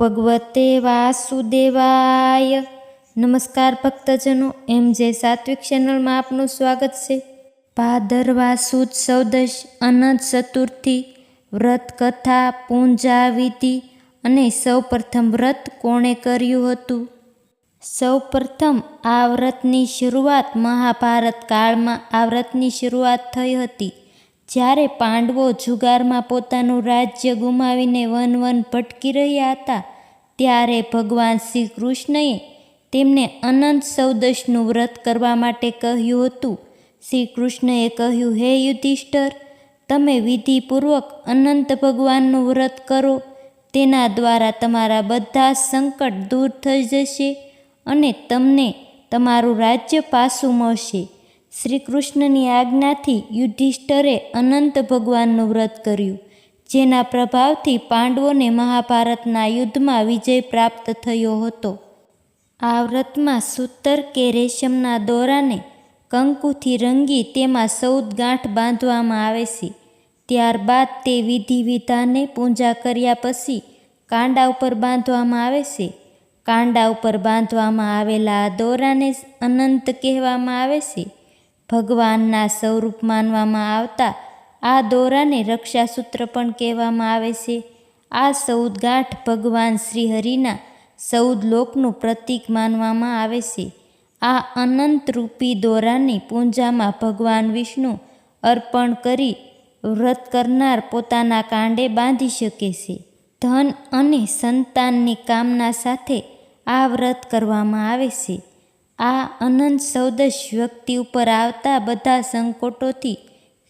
ભગવતે વાસુદેવાય. નમસ્કાર ભક્તજનો, એમ જે સાત્વિક ચેનલમાં આપનું સ્વાગત છે. ભાદરવા સુદ સૌદશ અનંત ચતુર્થી વ્રત કથા પૂંજા વિધિ અને સૌપ્રથમ વ્રત કોણે કર્યું હતું? સૌપ્રથમ આ વ્રતની શરૂઆત મહાભારત કાળમાં આ વ્રતની શરૂઆત થઈ હતી. જ્યારે પાંડવો જુગારમાં પોતાનું રાજ્ય ગુમાવીને વન વન ભટકી રહ્યા હતા, ત્યારે ભગવાન શ્રી કૃષ્ણએ તેમને અનંત સૌદશનું વ્રત કરવા માટે કહ્યું હતું. શ્રી કૃષ્ણએ કહ્યું, હે યુધિષ્ઠર, તમે વિધિપૂર્વક અનંત ભગવાનનું વ્રત કરો. તેના દ્વારા તમારા બધા સંકટ દૂર થઈ જશે અને તમને તમારું રાજ્ય પાછું મળશે. શ્રી કૃષ્ણની આજ્ઞાથી યુધિષ્ઠરે અનંત ભગવાનનું વ્રત કર્યું, જેના પ્રભાવથી પાંડવોને મહાભારતના યુદ્ધમાં વિજય પ્રાપ્ત થયો હતો. આ વ્રતમાં સૂતર કે રેશમના દોરાને કંકુથી રંગી તેમાં સૌદ ગાંઠ બાંધવામાં આવે છે. ત્યારબાદ તે વિધિ વિધાને પૂજા કર્યા પછી કાંડા ઉપર બાંધવામાં આવે છે. કાંડા ઉપર બાંધવામાં આવેલા આ દોરાને અનંત કહેવામાં આવે છે. ભગવાનના સ્વરૂપ માનવામાં આવતા આ દોરાને રક્ષાસૂત્ર પણ કહેવામાં આવે છે. આ ચૌદ ગાંઠ ભગવાન શ્રીહરિના ચૌદ લોકનું પ્રતીક માનવામાં આવે છે. આ અનંતરૂપી દોરાની પૂજામાં ભગવાન વિષ્ણુ અર્પણ કરી વ્રત કરનાર પોતાના કાંડે બાંધી શકે છે. ધન અને સંતાનની કામના સાથે આ વ્રત કરવામાં આવે છે. આ અનંત સૌદશ વ્યક્તિ ઉપર આવતા બધા સંકોટોથી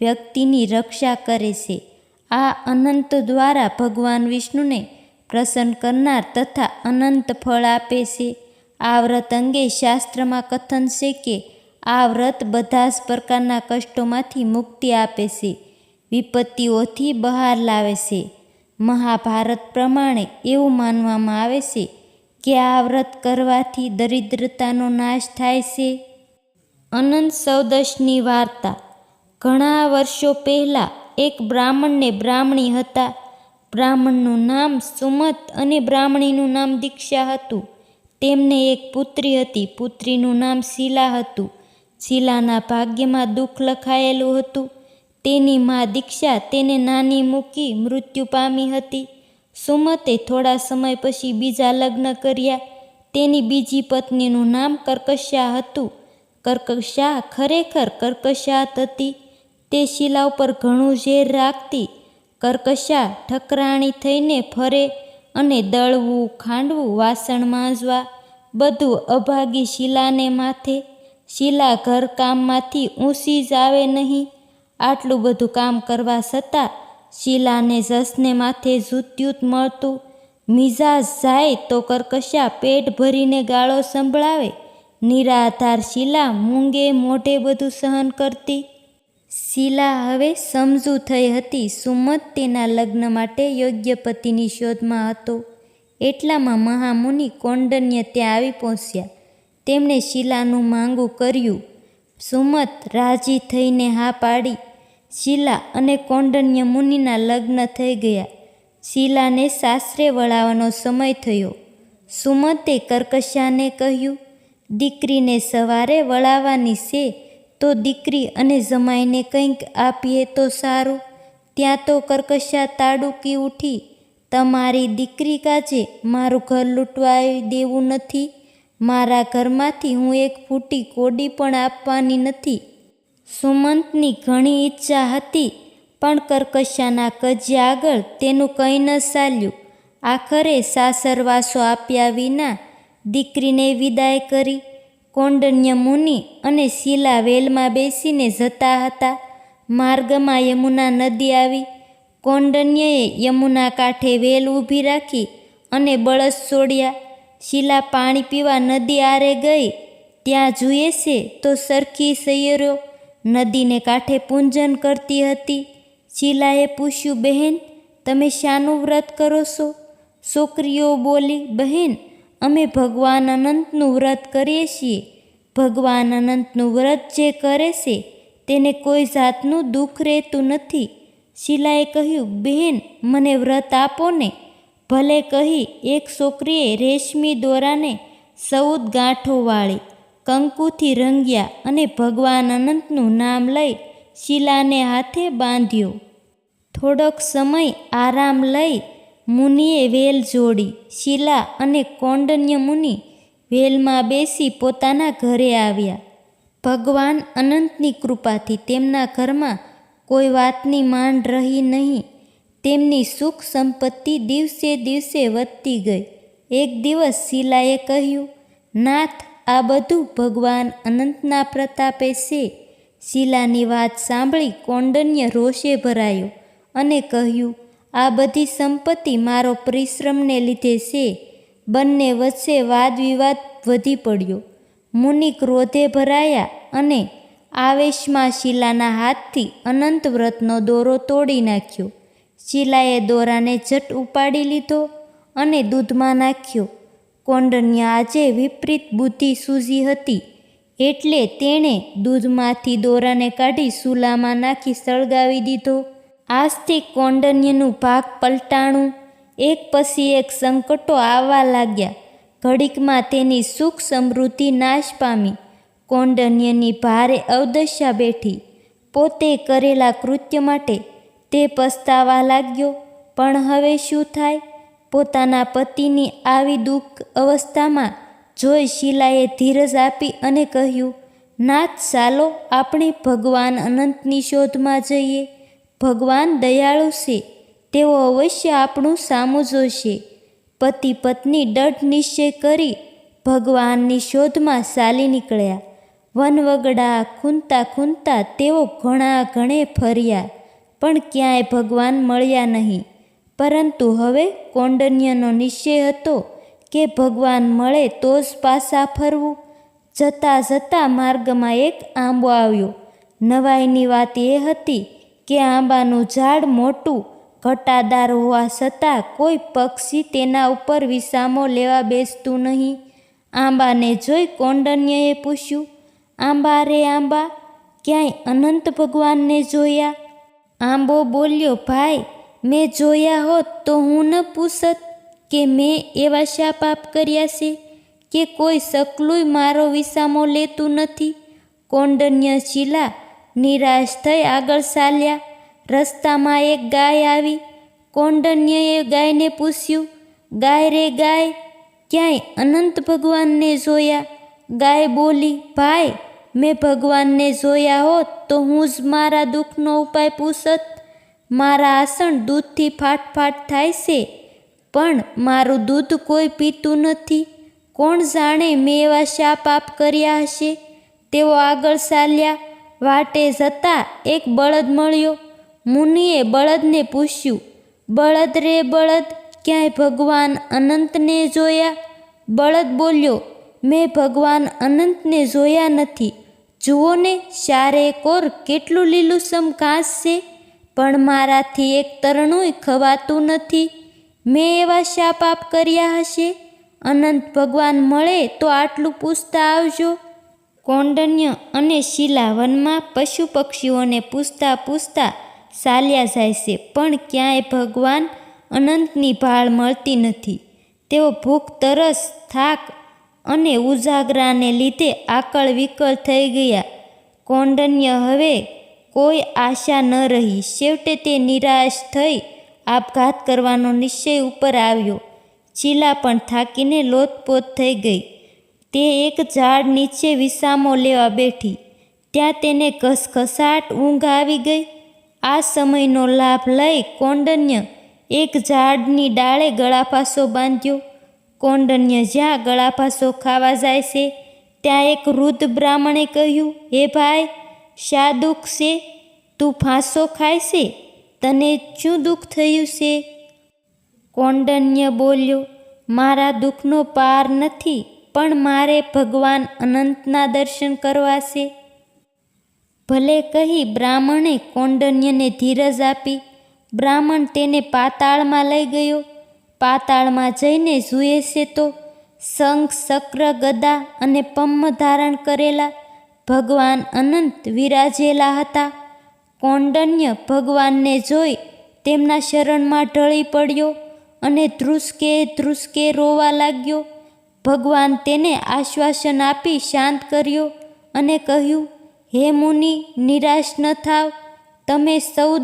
વ્યક્તિની રક્ષા કરે છે. આ અનંત દ્વારા ભગવાન વિષ્ણુને પ્રસન્ન કરનાર તથા અનંત ફળ આપે છે. આ વ્રત અંગે શાસ્ત્રમાં કથન છે કે આ વ્રત બધા જ પ્રકારના કષ્ટોમાંથી મુક્તિ આપે છે. વિપત્તિઓથી બહાર લાવે છે. મહાભારત પ્રમાણે એવું માનવામાં આવે છે કે આ વ્રત કરવાથી દરિદ્રતાનો નાશ થાય છે? અનંત સૌદશની વાર્તા. ઘણા વર્ષો પહેલાં એક બ્રાહ્મણને બ્રાહ્મણી હતા. બ્રાહ્મણનું નામ સુમત અને બ્રાહ્મણીનું નામ દીક્ષા હતું. તેમને એક પુત્રી હતી. પુત્રીનું નામ શીલા હતું. શીલાના ભાગ્યમાં દુઃખ લખાયેલું હતું. તેની મા દીક્ષા તેને નાની મૂકી મૃત્યુ પામી હતી. સુમતે થોડા સમય પછી બીજા લગ્ન કર્યા. તેની બીજી પત્નીનું નામ કર્કશા હતું. કર્કશા ખરેખર કર્કશાત હતી. તે શિલા ઉપર ઘણું ઝેર રાખતી. કર્કશા ઠકરાણી થઈને ફરે અને દળવું, ખાંડવું, વાસણ માંજવા, બધું અભાગી શિલાને માથે. શીલા ઘરકામમાંથી ઊંસી જ આવે નહીં. આટલું બધું કામ કરવા છતાં શીલાને જસને માથે જૂત્યુત મળતું. મિજાજ જાય તો કરકશા પેટ ભરીને ગાળો સંભળાવે. નિરાધાર શીલા મૂંગે મોઢે બધું સહન કરતી. શીલા હવે સમજુ થઈ હતી સુમત તેના લગ્ન માટે યોગ્ય પતિની શોધમાં હતો. એટલામાં મહામુનિ કૌંડન્ય ત્યાં આવી પહોંચ્યા. તેમણે શીલાનું માંગું કર્યું. સુમત રાજી થઈને હા પાડી. શીલા અને કૌંડન્ય મુનિના લગ્ન થઈ ગયા. શીલાને સાસરે વળાવવાનો સમય થયો. સુમતે કર્કશાને કહ્યું, દીકરીને સવારે વળાવવાની છે તો દીકરી અને જમાઈને કંઈક આપીએ તો સારું. ત્યાં તો કર્કશા તાડુકી ઉઠી, તમારી દીકરી કાજે મારું ઘર લૂંટવાઈ દેવું નથી. મારા ઘરમાંથી હું એક ફૂટી કોડી પણ આપવાની નથી. સુમંતની ઘણી ઈચ્છા હતી, પણ કરકશાના કજિયા આગળ તેનું કંઈ ન ચાલ્યું. આખરે સાસરવાસો આપ્યા વિના દીકરીને વિદાય કરી. કોંડન્ય મુનિ અને શીલા વેલમાં બેસીને જતા હતા. માર્ગમાં યમુના નદી આવી. કોંડન્યએ યમુના કાંઠે વેલ ઊભી રાખી અને બળદ છોડ્યા. શીલા પાણી પીવા નદી આરે ગઈ. ત્યાં જુએ છે તો સરખી સૈયરો નદીને કાંઠે પૂંજન કરતી હતી. શીલાએ પૂછ્યું, બહેન, તમે શાનું વ્રત કરો છો? છોકરીઓ બોલી, બહેન, અમે ભગવાન અનંતનું વ્રત કરીએ છીએ. ભગવાન અનંતનું વ્રત જે કરે છે, તેને કોઈ જાતનું દુઃખ રહેતું નથી. શીલાએ કહ્યું, બહેન, મને વ્રત આપો ને. ભલે કહી, એક છોકરીએ રેશમી દોરાને સૌદ ગાંઠો વાળી કંકુથી રંગ્યા અને ભગવાન અનંતનું નામ લઈ શીલાને હાથે બાંધ્યો. થોડોક સમય આરામ લઈ મુનિએ વેલ જોડી, શીલા અને કૌંડન્ય મુનિ વેલમાં બેસી પોતાના ઘરે આવ્યા. ભગવાન અનંતની કૃપાથી તેમના ઘરમાં કોઈ વાતની માંડ રહી નહીં. તેમની સુખ સંપત્તિ દિવસે દિવસે વધતી ગઈ. એક દિવસ શીલાએ કહ્યું, નાથ આ બધું ભગવાન અનંતના પ્રતાપે છે. શીલાની વાત સાંભળી કૌંડન્ય રોષે ભરાયો અને કહ્યું, આ બધી સંપત્તિ મારો પરિશ્રમને લીધે છે. બંને વચ્ચે વાદ વિવાદ વધી પડ્યો. મુનિ ક્રોધે ભરાયા અને આવેશમાં શીલાના હાથથી અનંત વ્રતનો દોરો તોડી નાખ્યો. શીલાએ દોરાને ઝટ ઉપાડી લીધો અને દૂધમાં નાખ્યો. કૌંડન્ય આજે વિપરીત બુદ્ધિ સૂઝી હતી. એટલે તેણે દૂધમાંથી દોરાને કાઢી સૂલામાં નાખી સળગાવી દીધો. આજથી કૌંડન્યનું ભાગ પલટાણું. એક પછી એક સંકટો આવવા લાગ્યા. ઘડીકમાં તેની સુખ સમૃદ્ધિ નાશ પામી. કૌંડન્યની ભારે અવદશા બેઠી. પોતે કરેલા કૃત્ય માટે તે પસ્તાવા લાગ્યો. પણ હવે શું થાય? પોતાના પતિની આવી દુઃખ અવસ્થામાં જોઈ શીલાએ ધીરજ આપી અને કહ્યું, નાથ ચાલો, આપણે ભગવાન અનંતની શોધમાં જઈએ. ભગવાન દયાળુ છે. તેઓ અવશ્ય આપણું સામું જોશે. પતિ પત્ની દઢ નિશ્ચય કરી ભગવાનની શોધમાં ચાલી નીકળ્યા. વનવગડા ખૂંદતા ખૂંદતા તેઓ ઘણા ઘણે ફર્યા, પણ ક્યાંય ભગવાન મળ્યા નહીં. પરંતુ હવે કૌંડન્યનો નિશ્ચય હતો કે ભગવાન મળે તો જ પાછા ફરવું. જતાં જતાં માર્ગમાં એક આંબો આવ્યો. નવાઈની વાત એ હતી કે આંબાનું ઝાડ મોટું, ઘટાદાર હોવા છતાં કોઈ પક્ષી તેના ઉપર વિસામો લેવા બેસતું નહીં. આંબાને જોઈ કૌંડન્યએ પૂછ્યું, આંબા રે આંબા, ક્યાંય અનંત ભગવાનને જોયા? આંબો બોલ્યો, ભાઈ મેં જોયા હોત તો હું ન પૂછત કે મેં એવા શા પાપ કર્યા છે કે કોઈ સકલુંય મારો વિસામો લેતું નથી. કોંડન્ય શિલા નિરાશ થઈ આગળ ચાલ્યા. રસ્તામાં એક ગાય આવી. કોંડન્યએ ગાયને પૂછ્યું, ગાય રે ગાય, ક્યાંય અનંત ભગવાનને જોયા? ગાય બોલી, ભાઈ, મેં ભગવાનને જોયા હોત તો હું જ મારા દુઃખનો ઉપાય પૂછત. મારા આસણ દૂધથી ફાટફાટ થાય છે, પણ મારું દૂધ કોઈ પીતું નથી. કોણ જાણે મેં એવા શા પાપ કર્યા હશે? તેઓ આગળ ચાલ્યા, વાટે જતાં એક બળદ મળ્યો. મુનિએ બળદને પૂછ્યું, બળદ રે બળદ, ક્યાંય ભગવાન અનંતને જોયા? બળદ બોલ્યો, મેં ભગવાન અનંતને જોયા નથી. જુઓ ને ચારે કોર કેટલું લીલુંસમ ઘાસ છે. પણ મારાથી એક તરણુંય ખવાતું નથી. મેં એવા શા પાપ કર્યા હશે. અનંત ભગવાન મળે તો આટલું પૂછતા આવજો. કોંડન્ય અને શીલા વનમાં પશુ પક્ષીઓને પૂછતા પૂછતા ચાલ્યા જાય છે, પણ ક્યાંય ભગવાન અનંતની ભાળ મળતી નથી. તેઓ ભૂખ, તરસ, થાક અને ઉજાગરાને લીધે આકળ વિકળ થઈ ગયા. કોંડન્ય હવે કોઈ આશા ન રહી. છેવટે તે નિરાશ થઈ આપઘાત કરવાનો નિશ્ચય ઉપર આવ્યો. ચીલા પણ થાકીને લોતપોત થઈ ગઈ. તે એક ઝાડ નીચે વિસામો લેવા બેઠી. ત્યાં તેને ઘસઘસાટ ઊંઘ આવી ગઈ. આ સમયનો લાભ લઈ કોંડન્ય એક ઝાડની ડાળે ગળાફાસો બાંધ્યો. કૌંડન્ય જ્યાં ગળાફાસો ખાવા જાય છે, ત્યાં એક વૃદ્ધ બ્રાહ્મણે કહ્યું, હે ભાઈ શા દુઃખ છે? તું ફાંસો ખાય તને શું દુઃખ થયું છે? કોંડન્ય બોલ્યો, મારા દુઃખનો પાર નથી, પણ મારે ભગવાન અનંતના દર્શન કરવા છે. ભલે કહી બ્રાહ્મણે કૌંડન્યને ધીરજ આપી, બ્રાહ્મણ તેને પાતાળમાં લઈ ગયો. પાતાળમાં જઈને જુએ છે તો, શંખ ચક્ર ગદા અને પમ્મ ધારણ કરેલા ભગવાન અનંત વિરાજેલા હતા. કૌંડન્ય ભગવાનને જોઈ તેમના શરણમાં ઢળી પડ્યો અને ધ્રુસકે ધ્રુસકે રોવા લાગ્યો. ભગવાન તેને આશ્વાસન આપી શાંત કર્યો અને કહ્યું, હે મુનિ, નિરાશ ન થાવ. તમે ચૌદ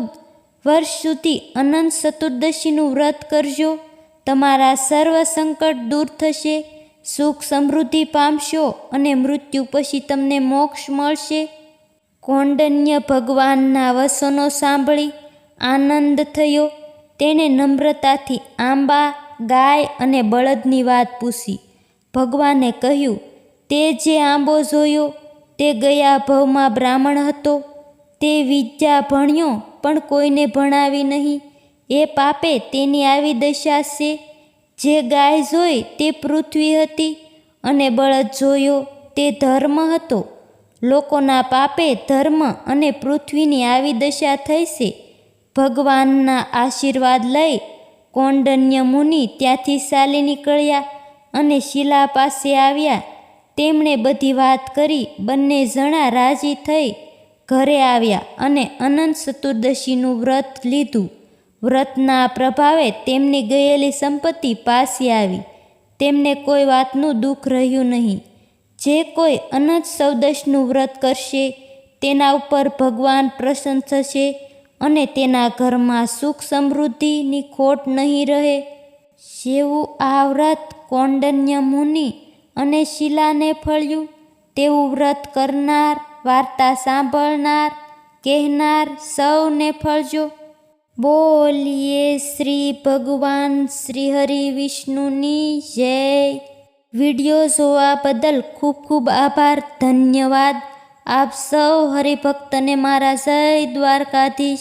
વર્ષ સુધી અનંત ચતુર્દશીનું વ્રત કરજો. તમારા સર્વ સંકટ દૂર થશે. સુખ સમૃદ્ધિ પામશો અને મૃત્યુ પછી તમને મોક્ષ મળશે. કોંડન્ય ભગવાનના વસનો સાંભળી આનંદ થયો. તેણે નમ્રતાથી આંબા, ગાય અને બળદની વાત પૂછી. ભગવાને કહ્યું, તે જે આંબો જોયો, તે ગયા ભવમાં બ્રાહ્મણ હતો. તે વિદ્યા ભણ્યો, પણ કોઈને ભણાવી નહીં. એ પાપે તેની આવી દશા છે. જે ગાય જોઈ તે પૃથ્વી હતી અને બળદ જોયો તે ધર્મ હતો. લોકોના પાપે ધર્મ અને પૃથ્વીની આવી દશા થઈ છે. ભગવાનના આશીર્વાદ લઈ કોંડન્ય મુનિ ત્યાંથી ચાલી નીકળ્યા અને શિલા પાસે આવ્યા. તેમણે બધી વાત કરી, બંને જણા રાજી થઈ ઘરે આવ્યા અને અનંત ચતુર્દશીનું વ્રત લીધું. વ્રતના પ્રભાવે તેમની ગયેલી સંપત્તિ પાસી આવી. તેમને કોઈ વાતનું દુઃખ રહ્યું નહીં. જે કોઈ અનજ સૌદશનું વ્રત કરશે, તેના ઉપર ભગવાન પ્રસન્ન થશે અને તેના ઘરમાં સુખ સમૃદ્ધિની ખોટ નહીં રહે. જેવું આ વ્રત કોંડન્ય મુનિ અને શિલાને ફળ્યું, તેવું વ્રત કરનાર, વાર્તા સાંભળનાર, કહેનાર સૌને ફળજો. બોલીએ શ્રી ભગવાન શ્રી હરિ વિષ્ણુની જય. વીડિયો જોવા બદલ ખૂબ ખૂબ આભાર, ધન્યવાદ. આપ સૌ હરિભક્તને મારા જય દ્વારકાધીશ.